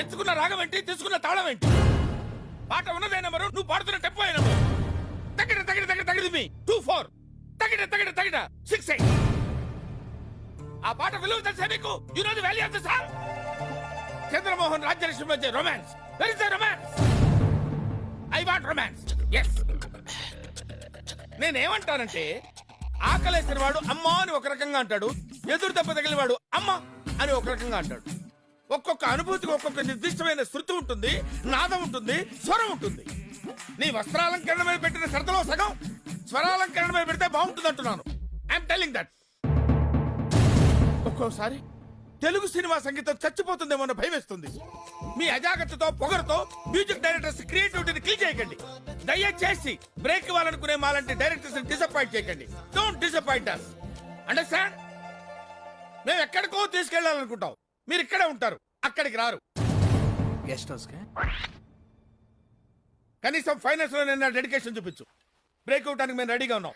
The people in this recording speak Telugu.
ఎంచుకున్న రాగం ఏంటి? తీసుకున్న తాళం ఏంటి? పాట ఉన్నదే నెంబరు నువ్వు పాడుతున్న టెంపో అయిన తగిడ తగిడ తగిడ తగిడి మీ. టూ ఫోర్ తగిడ తగిడ తగిడ. సిక్స్ ఎయిట్ ఆ పాట విలువ తెలిసే మీకు? ఈ know the value of the song Chandramohan Rajyalakshmi మధ్య romance where is the romance I want romance yes నేనేమంటానంటే ఆకలేసిన వాడు అమ్మ అని ఒక రకంగా అంటాడు ఎదురు దెబ్బ తగిలిన వాడు అమ్మ అని ఒక రకంగా అంటాడు. ఒక్కొక్క అనుభూతికి ఒక్కొక్క నిర్దిష్టమైన శృతి ఉంటుంది నాదం ఉంటుంది స్వరం ఉంటుంది. నీ వస్త్రాలంకరణ మీద పెట్టిన శ్రద్ధలో సగం స్వరాలంకరణ మీద పెడితే బాగుంటుంది అంటున్నాను. ఐఎమ్ టెల్లింగ్ దట్ ఒక్కోసారి తెలుగు సినిమా సంగీతం చచ్చిపోతుందేమో అన్న భయం వేస్తుంది. మీ అజాగ్రత్తతో పొగరుతో మ్యూజిక్ డైరెక్టర్స్ క్రియేటివిటీని కిల్ చేయకండి. దయచేసి బ్రేక్ ఇవ్వాలనుకునే మాలాంటి డైరెక్టర్స్ డిసప్పాయింట్ చేయకండి. డోంట్ డిసప్పాయింట్ అండర్స్టాండ్ మేము ఎక్కడికో తీసుకెళ్ళాలనుకుంటాం. మీరు ఇక్కడే ఉంటారు. అక్కడికి రారు. గెస్ట్ హౌస్ కనీసం ఫైనాన్స్లో డెడికేషన్ చూపించు. బ్రేక్ అవడానికి మేము రెడీగా ఉన్నాం.